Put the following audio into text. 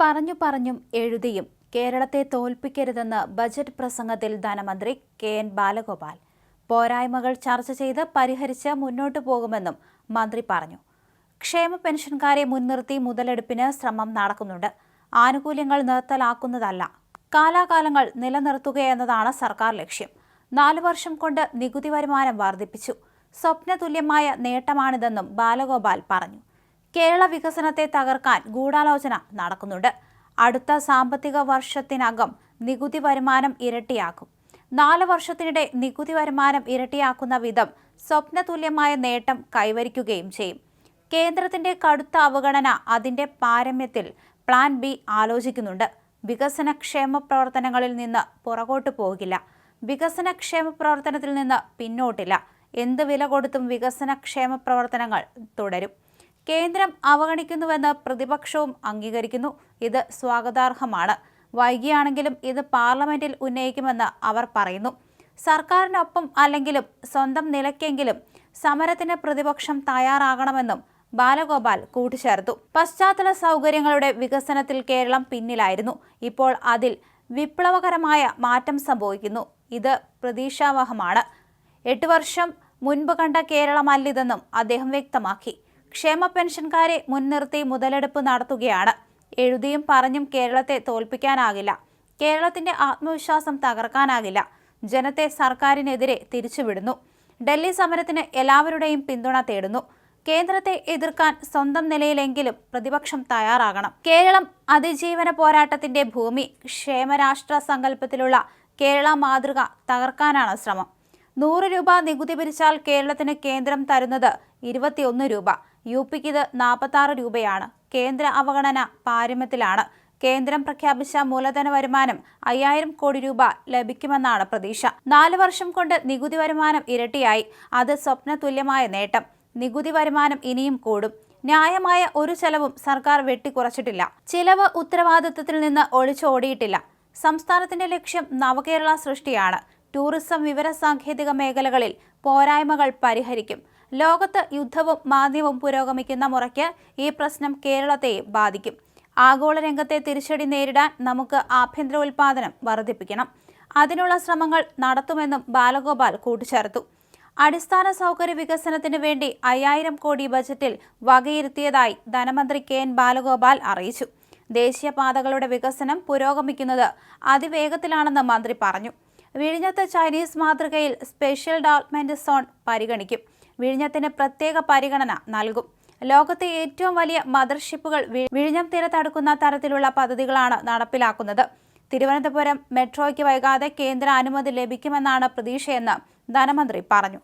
പറഞ്ഞു പറഞ്ഞും എഴുതിയും കേരളത്തെ തോൽപ്പിക്കരുതെന്ന് ബജറ്റ് പ്രസംഗത്തിൽ ധനമന്ത്രി കെ എൻ ബാലഗോപാൽ. പോരായ്മകൾ ചർച്ച ചെയ്ത് പരിഹരിച്ച് മുന്നോട്ടു പോകുമെന്നും മന്ത്രി പറഞ്ഞു. ക്ഷേമ പെൻഷൻകാരെ മുൻനിർത്തി മുതലെടുപ്പിന് ശ്രമം നടക്കുന്നുണ്ട്. ആനുകൂല്യങ്ങൾ നിർത്തലാക്കുന്നതല്ല കാലാകാലങ്ങൾ നിലനിർത്തുകയെന്നതാണ് സർക്കാർ ലക്ഷ്യം. നാലു വർഷം കൊണ്ട് നികുതി വരുമാനം വർദ്ധിപ്പിച്ചു. സ്വപ്നതുല്യമായ നേട്ടമാണിതെന്നും ബാലഗോപാൽ പറഞ്ഞു. കേരള വികസനത്തെ തകർക്കാൻ ഗൂഢാലോചന നടക്കുന്നുണ്ട്. അടുത്ത സാമ്പത്തിക വർഷത്തിനകം നികുതി വരുമാനം ഇരട്ടിയാക്കും. നാല് വർഷത്തിനിടെ നികുതി വരുമാനം ഇരട്ടിയാക്കുന്ന വിധം സ്വപ്നതുല്യമായ നേട്ടം കൈവരിക്കുകയും ചെയ്യും. കേന്ദ്രത്തിന്റെ കടുത്ത അവഗണന അതിന്റെ പാരമ്യത്തിൽ പ്ലാൻ ബി ആലോചിക്കുന്നുണ്ട്. വികസനക്ഷേമ പ്രവർത്തനങ്ങളിൽ നിന്ന് പുറകോട്ട് പോകില്ല. വികസനക്ഷേമ പ്രവർത്തനത്തിൽ നിന്ന് പിന്നോട്ടില്ല. എന്ത് വില കൊടുത്തും വികസനക്ഷേമ പ്രവർത്തനങ്ങൾ തുടരും. കേന്ദ്രം അവഗണിക്കുന്നുവെന്ന് പ്രതിപക്ഷവും അംഗീകരിക്കുന്നു. ഇത് സ്വാഗതാർഹമാണ്. വൈകിയാണെങ്കിലും ഇത് പാർലമെന്റിൽ ഉന്നയിക്കുമെന്ന് അവർ പറയുന്നു. സർക്കാരിനൊപ്പം അല്ലെങ്കിലും സ്വന്തം നിലയ്ക്കെങ്കിലും സമരത്തിന് പ്രതിപക്ഷം തയ്യാറാകണമെന്നും ബാലഗോപാൽ കൂട്ടിച്ചേർത്തു. പശ്ചാത്തല സൗകര്യങ്ങളുടെ വികസനത്തിൽ കേരളം പിന്നിലായിരുന്നു. ഇപ്പോൾ അതിൽ വിപ്ലവകരമായ മാറ്റം സംഭവിക്കുന്നു. ഇത് പ്രതീക്ഷാവഹമാണ്. എട്ട് വർഷം മുൻപ് കണ്ട കേരളമല്ലിതെന്നും അദ്ദേഹം വ്യക്തമാക്കി. ക്ഷേമ പെൻഷൻകാരെ മുൻനിർത്തി മുതലെടുപ്പ് നടത്തുകയാണ്. എഴുതിയും പറഞ്ഞും കേരളത്തെ തോൽപ്പിക്കാനാകില്ല. കേരളത്തിന്റെ ആത്മവിശ്വാസം തകർക്കാനാകില്ല. ജനത്തെ സർക്കാരിനെതിരെ തിരിച്ചുവിടുന്നു. ഡൽഹി സമരത്തിന് എല്ലാവരുടെയും പിന്തുണ തേടുന്നു. കേന്ദ്രത്തെ എതിർക്കാൻ സ്വന്തം നിലയിലെങ്കിലും പ്രതിപക്ഷം തയ്യാറാകണം. കേരളം അതിജീവന പോരാട്ടത്തിന്റെ ഭൂമി ക്ഷേമരാഷ്ട്ര സങ്കല്പത്തിലുള്ള കേരള മാതൃക തകർക്കാനാണ് ശ്രമം. നൂറ് രൂപ നികുതി പിരിച്ചാൽ കേരളത്തിന് കേന്ദ്രം തരുന്നത് ഇരുപത്തിയൊന്ന് രൂപ. യു പിക്ക് ഇത് നാൽപ്പത്തി രൂപയാണ്. കേന്ദ്ര അവഗണന പാരമ്യത്തിലാണ്. കേന്ദ്രം പ്രഖ്യാപിച്ച മൂലധന വരുമാനം അയ്യായിരം കോടി രൂപ ലഭിക്കുമെന്നാണ് പ്രതീക്ഷ. നാല് വർഷം കൊണ്ട് നികുതി വരുമാനം ഇരട്ടിയായി. അത് സ്വപ്ന തുല്യമായ നേട്ടം. നികുതി വരുമാനം ഇനിയും കൂടും. ന്യായമായ ഒരു ചെലവും സർക്കാർ വെട്ടിക്കുറച്ചിട്ടില്ല. ചിലവ് ഉത്തരവാദിത്തത്തിൽ നിന്ന് ഒളിച്ചോടിയിട്ടില്ല. സംസ്ഥാനത്തിന്റെ ലക്ഷ്യം നവകേരള സൃഷ്ടിയാണ്. ടൂറിസം വിവര സാങ്കേതിക മേഖലകളിൽ പോരായ്മകൾ പരിഹരിക്കും. ലോകത്ത് യുദ്ധവും മാധ്യമവും പുരോഗമിക്കുന്ന മുറയ്ക്ക് ഈ പ്രശ്നം കേരളത്തെയും ബാധിക്കും. ആഗോള രംഗത്തെ തിരിച്ചടി നേരിടാൻ നമുക്ക് ആഭ്യന്തര ഉൽപാദനം വർദ്ധിപ്പിക്കണം. അതിനുള്ള ശ്രമങ്ങൾ നടത്തുമെന്നും ബാലഗോപാൽ കൂട്ടിച്ചേർത്തു. അടിസ്ഥാന സൗകര്യ വികസനത്തിന് വേണ്ടി അയ്യായിരം കോടി ബജറ്റിൽ വകയിരുത്തിയതായി ധനമന്ത്രി കെ എൻ ബാലഗോപാൽ അറിയിച്ചു. ദേശീയപാതകളുടെ വികസനം പുരോഗമിക്കുന്നത് അതിവേഗത്തിലാണെന്ന് മന്ത്രി പറഞ്ഞു. വിഴിഞ്ഞത്തെ ചൈനീസ് മാതൃകയിൽ സ്പെഷ്യൽ ഡെവലപ്മെന്റ് സോൺ പരിഗണിക്കും. വിഴിഞ്ഞത്തിന് പ്രത്യേക പരിഗണന നൽകും. ലോകത്തെ ഏറ്റവും വലിയ മദർഷിപ്പുകൾ വിഴിഞ്ഞം തീരത്തടുക്കുന്ന തരത്തിലുള്ള പദ്ധതികളാണ് നടപ്പിലാക്കുന്നത്. തിരുവനന്തപുരം മെട്രോയ്ക്ക് വൈകാതെ കേന്ദ്ര അനുമതി ലഭിക്കുമെന്നാണ് പ്രതീക്ഷയെന്ന് ധനമന്ത്രി പറഞ്ഞു.